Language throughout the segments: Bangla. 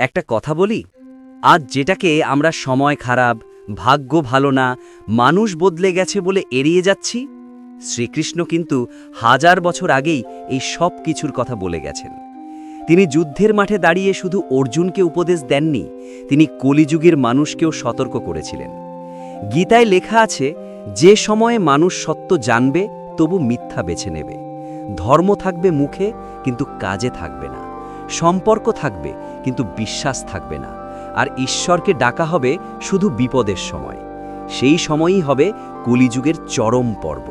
একটা কথা বলি? আজ যেটাকে আমরা সময় খারাপ, ভাগ্য ভালো না, মানুষ বদলে গেছে বলে এড়িয়ে যাচ্ছি, শ্রীকৃষ্ণ কিন্তু হাজার বছর আগেই এই সব কিছুর কথা বলে গেছেন। তিনি যুদ্ধের মাঠে দাঁড়িয়ে শুধু অর্জুনকে উপদেশ দেননি, তিনি কলিযুগের মানুষকেও সতর্ক করেছিলেন। গীতায় লেখা আছে, যে সময়ে মানুষ সত্য জানবে, তবু মিথ্যা বেছে নেবে। ধর্ম থাকবে মুখে, কিন্তু কাজে থাকবে না। সম্পর্ক থাকবে, কিন্তু বিশ্বাস থাকবে না। আর ঈশ্বরকে ডাকা হবে শুধু বিপদের সময়। সেই সময়ই হবে কলিযুগের চরম পর্ব।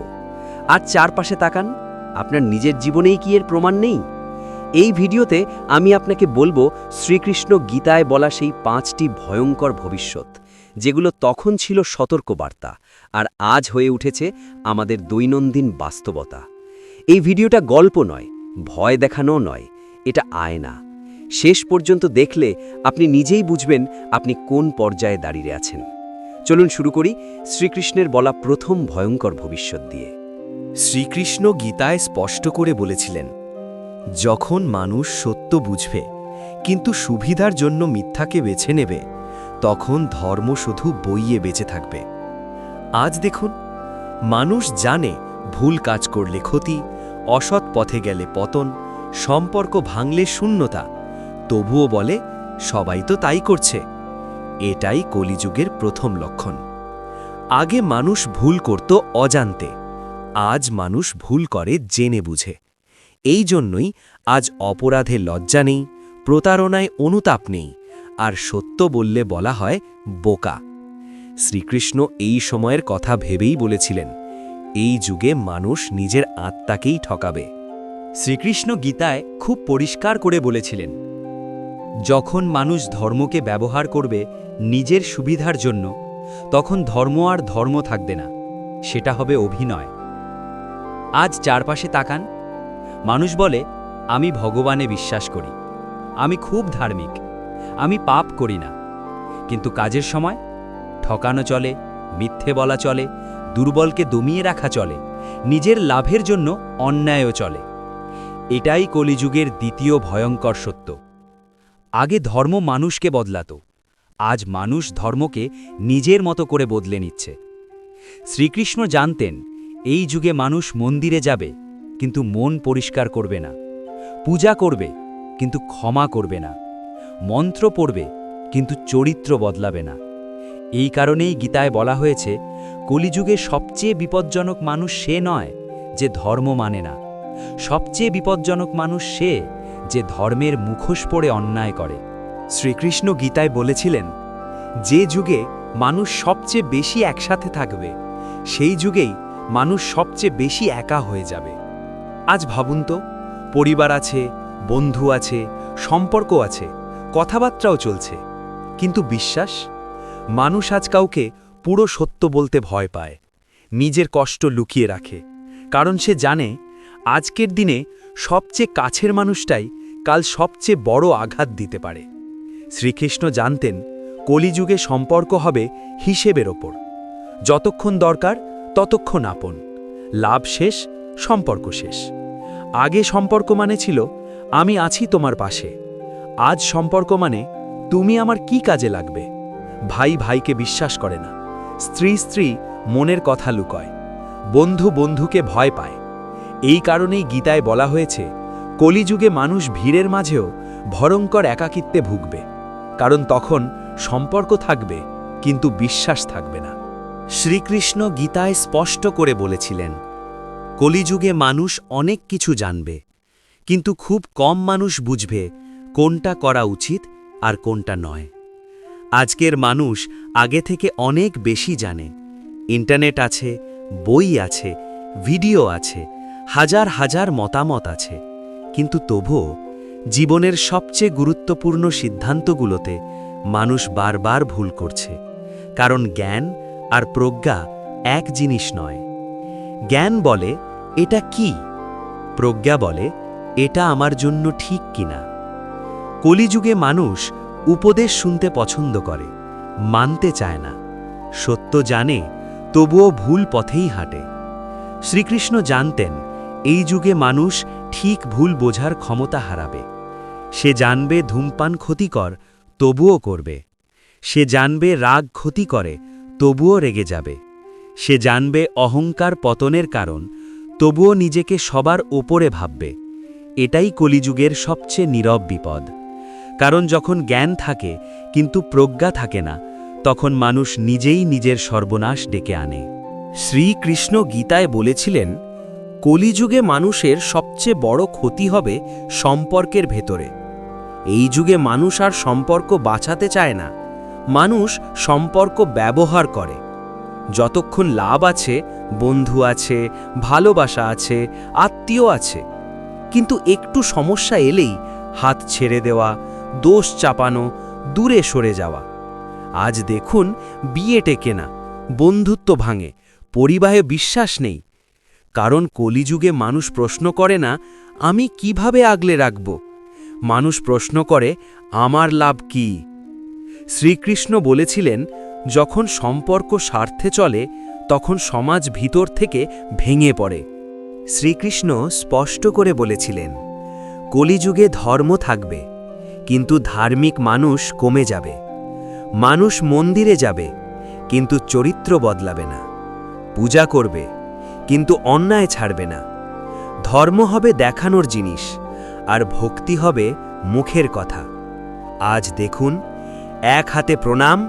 আর চারপাশে তাকান, আপনার নিজের জীবনেই কি এর প্রমাণ নেই? এই ভিডিওতে আমি আপনাকে বলব, শ্রীকৃষ্ণ গীতায় বলা সেই পাঁচটি ভয়ঙ্কর ভবিষ্যৎ, যেগুলো তখন ছিল সতর্কবার্তা, আর আজ হয়ে উঠেছে আমাদের দৈনন্দিন বাস্তবতা। এই ভিডিওটা গল্প নয়, ভয় দেখানো নয় এটা আয়না। শেষ পর্যন্ত দেখলে আপনি নিজেই বুঝবেন আপনি কোন পর্যায়ে দাঁড়িয়ে আছেন। চলুন শুরু করি শ্রীকৃষ্ণের বলা প্রথম ভয়ঙ্কর ভবিষ্যৎ দিয়ে। শ্রীকৃষ্ণ গীতায় স্পষ্ট করে বলেছিলেন, যখন মানুষ সত্য বুঝবে, কিন্তু সুবিধার জন্য মিথ্যাকে বেছে নেবে, তখন ধর্ম শুধু বইয়ে বেঁচে থাকবে। আজ দেখুন, মানুষ জানে ভুল কাজ করলে ক্ষতি, অসৎ পথে গেলে পতন সম্পর্ক ভাঙলে শূন্যতা, তবুও বলে, সবাই তো তাই করছে। এটাই কলিযুগের প্রথম লক্ষণ। আগে মানুষ ভুল করত অজান্তে, আজ মানুষ ভুল করে জেনে বুঝে। এই জন্যই আজ অপরাধে লজ্জা নেই, প্রতারণায় অনুতাপ নেই, আর সত্য বললে বলা হয় বোকা। শ্রীকৃষ্ণ এই সময়ের কথা ভেবেই বলেছিলেন, এই যুগে মানুষ নিজের আত্মাকেই ঠকাবে। শ্রীকৃষ্ণ গীতায় খুব পরিষ্কার করে বলেছিলেন, যখন মানুষ ধর্মকে ব্যবহার করবে নিজের সুবিধার জন্য, তখন ধর্ম আর ধর্ম থাকবে না, সেটা হবে অভিনয়। আজ চারপাশে তাকান, মানুষ বলে, আমি ভগবানে বিশ্বাস করি, আমি খুব ধার্মিক, আমি পাপ করি না, কিন্তু কাজের সময় ঠকানো চলে, মিথ্যে বলা চলে, দুর্বলকে দমিয়ে রাখা চলে, নিজের লাভের জন্য অন্যায়ও চলে। এটাই কলিযুগের দ্বিতীয় ভয়ঙ্কর সত্য। আগে ধর্ম মানুষকে বদলাত, আজ মানুষ ধর্মকে নিজের মতো করে বদলে নিচ্ছে। শ্রীকৃষ্ণ জানতেন, এই যুগে মানুষ মন্দিরে যাবে, কিন্তু মন পরিষ্কার করবে না। পূজা করবে, কিন্তু ক্ষমা করবে না। মন্ত্র পড়বে, কিন্তু চরিত্র বদলাবে না। এই কারণেই গীতায় বলা হয়েছে, কলিযুগে সবচেয়ে বিপজ্জনক মানুষ সে নয় যে ধর্ম মানে না। সবচেয়ে বিপজ্জনক মানুষ সে যে ধর্মের মুখোশ পড়ে অন্যায় করে। শ্রীকৃষ্ণ গীতায় বলেছিলেন, যে যুগে মানুষ সবচেয়ে বেশি একসাথে থাকবে, সেই যুগেই মানুষ সবচেয়ে বেশি একা হয়ে যাবে। আজ ভাবুন তো, পরিবার আছে, বন্ধু আছে, সম্পর্ক আছে, কথাবার্তাও চলছে। কিন্তু বিশ্বাস? মানুষ আজ কাউকে পুরো সত্য বলতে ভয় পায়, নিজের কষ্ট লুকিয়ে রাখে, কারণ সে জানে আজকের দিনে সবচেয়ে কাছের মানুষটাই কাল সবচেয়ে বড় আঘাত দিতে পারে। শ্রীকৃষ্ণ জানতেন, কলিযুগে সম্পর্ক হবে হিসেবের ওপর। যতক্ষণ দরকার, ততক্ষণ আপন। লাভ শেষ, সম্পর্ক শেষ। আগে সম্পর্ক মানে ছিল, আমি আছি তোমার পাশে। আজ সম্পর্ক মানে তুমি আমার কি কাজে লাগবে? ভাই ভাইকে বিশ্বাস করে না। স্ত্রী স্ত্রী, মনের কথা লুকয়। বন্ধু বন্ধুকে ভয় পায়। এই কারণেই গীতায় বলা হয়েছে, কলিযুগে মানুষ ভিড়ের মাঝেও ভয়ঙ্কর একাকিত্বে ভুগবে, কারণ তখন সম্পর্ক থাকবে, কিন্তু বিশ্বাস থাকবে না। শ্রীকৃষ্ণ গীতায় স্পষ্ট করে বলেছিলেন, কলিযুগে মানুষ অনেক কিছু জানবে, কিন্তু খুব কম মানুষ বুঝবে কোনটা করা উচিত আর কোনটা নয়। আজকের মানুষ আগে থেকে অনেক বেশি জানে, ইন্টারনেট আছে, বই আছে, ভিডিও আছে হাজার হাজার মতামত আছে, কিন্তু তবুও জীবনের সবচেয়ে গুরুত্বপূর্ণ সিদ্ধান্তগুলোতে মানুষ বারবার ভুল করছে, কারণ জ্ঞান আর প্রজ্ঞা এক জিনিস নয়। জ্ঞান বলে, এটা কি? প্রজ্ঞা বলে, এটা আমার জন্য ঠিক কিনা? কলিযুগে মানুষ উপদেশ শুনতে পছন্দ করে, মানতে চায় না। সত্য জানে, তবুও ভুল পথেই হাঁটে। শ্রীকৃষ্ণ জানতেন এই যুগে মানুষ ঠিক ভুল বোঝার ক্ষমতা হারাবে। সে জানবে ধূমপান ক্ষতিকর, তবুও করবে। সে জানবে রাগ ক্ষতি করে, তবুও রেগে যাবে। সে জানবে অহংকার পতনের কারণ, তবুও নিজেকে সবার ওপরে ভাববে। এটাই কলিযুগের সবচেয়ে নীরব বিপদ। কারণ যখন জ্ঞান থাকে, কিন্তু প্রজ্ঞা থাকে না, তখন মানুষ নিজেই নিজের সর্বনাশ ডেকে আনে। শ্রীকৃষ্ণ গীতায় বলেছিলেন কলিযুগে মানুষের সবচেয়ে বড় ক্ষতি হবে সম্পর্কের ভেতরে। এই যুগে মানুষ আর সম্পর্ক বাঁচাতে চায় না। মানুষ সম্পর্ক ব্যবহার করে। যতক্ষণ লাভ আছে, বন্ধু আছে, ভালোবাসা আছে, আত্মীয় আছে। কিন্তু একটু সমস্যা এলেই হাত ছেড়ে দেওয়া, দোষ চাপানো, দূরে সরে যাওয়া। আজ দেখুন বিয়ে টেকে না বন্ধুত্ব ভাঙে পরিবাহে বিশ্বাস নেই কারণ কলিযুগে মানুষ প্রশ্ন করে না, আমি কীভাবে আগলে রাখব? মানুষ প্রশ্ন করে, আমার লাভ কি? শ্রীকৃষ্ণ বলেছিলেন, যখন সম্পর্ক স্বার্থে চলে, তখন সমাজ ভিতর থেকে ভেঙে পড়ে। শ্রীকৃষ্ণ স্পষ্ট করে বলেছিলেন, কলিযুগে ধর্ম থাকবে, কিন্তু ধার্মিক মানুষ কমে যাবে। মানুষ মন্দিরে যাবে, কিন্তু চরিত্র বদলাবে না। পূজা করবে কিন্তু অন্যায় ছাড়বে না। ধর্ম হবে দেখানোর জিনিস, আর ভক্তি হবে মুখের কথা। আজ দেখুন, এক হাতে প্রণাম,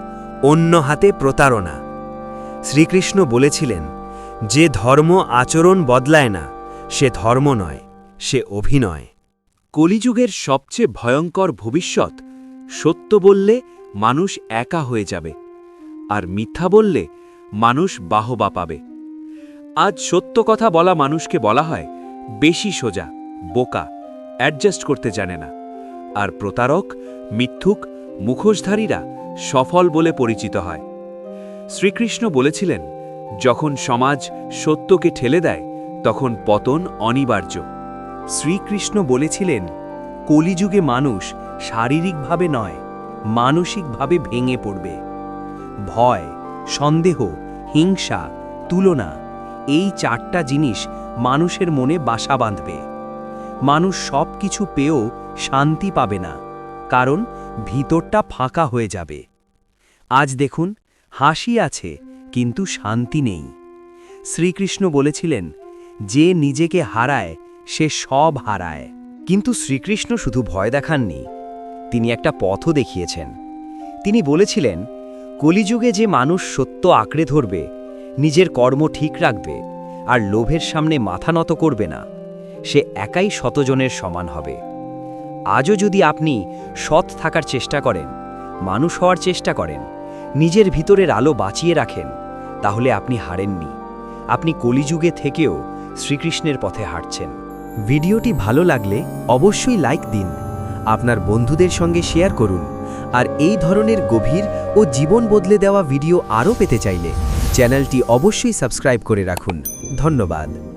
অন্য হাতে প্রতারণা। শ্রীকৃষ্ণ বলেছিলেন, যে ধর্ম আচরণ বদলায় না, সে ধর্ম নয়, সে অভিনয়। কলিযুগের সবচেয়ে ভয়ঙ্কর ভবিষ্যৎ, সত্য বললে মানুষ একা হয়ে যাবে, আর মিথ্যা বললে মানুষ বাহবা পাবে। আজ সত্য কথা বলা মানুষকে বলা হয়, বেশি সোজা, বোকা অ্যাডজাস্ট করতে জানে না। আর প্রতারক, মিথ্যুক, মুখোশধারীরা সফল বলে পরিচিত হয়। শ্রীকৃষ্ণ বলেছিলেন, যখন সমাজ সত্যকে ঠেলে দেয়, তখন পতন অনিবার্য। শ্রীকৃষ্ণ বলেছিলেন, কলিযুগে মানুষ শারীরিকভাবে নয়, মানসিকভাবে ভেঙে পড়বে। ভয়, সন্দেহ, হিংসা, তুলনা এই চারটা জিনিস মানুষের মনে বাসা বাঁধবে। মানুষ সব কিছু পেয়েও শান্তি পাবে না, কারণ ভিতরটা ফাঁকা হয়ে যাবে। আজ দেখুন, হাসি আছে, কিন্তু শান্তি নেই। শ্রীকৃষ্ণ বলেছিলেন, যে নিজেকে হারায়, সে সব হারায়। কিন্তু শ্রীকৃষ্ণ শুধু ভয় দেখাননি, তিনি একটা পথও দেখিয়েছেন। তিনি বলেছিলেন, কলিযুগে যে মানুষ সত্য আঁকড়ে ধরবে নিজের কর্ম ঠিক রাখবে আর লোভের সামনে মাথা নত করবে না। সে একাই শতজনের সমান হবে। আজও যদি আপনি সৎ থাকার চেষ্টা করেন, মানুষ হওয়ার চেষ্টা করেন, নিজের ভিতরের আলো বাঁচিয়ে রাখেন, তাহলে আপনি হারেননি। আপনি কলিযুগে থেকেও শ্রীকৃষ্ণের পথে হাঁটছেন। ভিডিওটি ভালো লাগলে অবশ্যই লাইক দিন, আপনার বন্ধুদের সঙ্গে শেয়ার করুন, আর এই ধরনের গভীর ও জীবন বদলে দেওয়া ভিডিও আরও পেতে চাইলে চ্যানেলটি অবশ্যই সাবস্ক্রাইব করে রাখুন। ধন্যবাদ।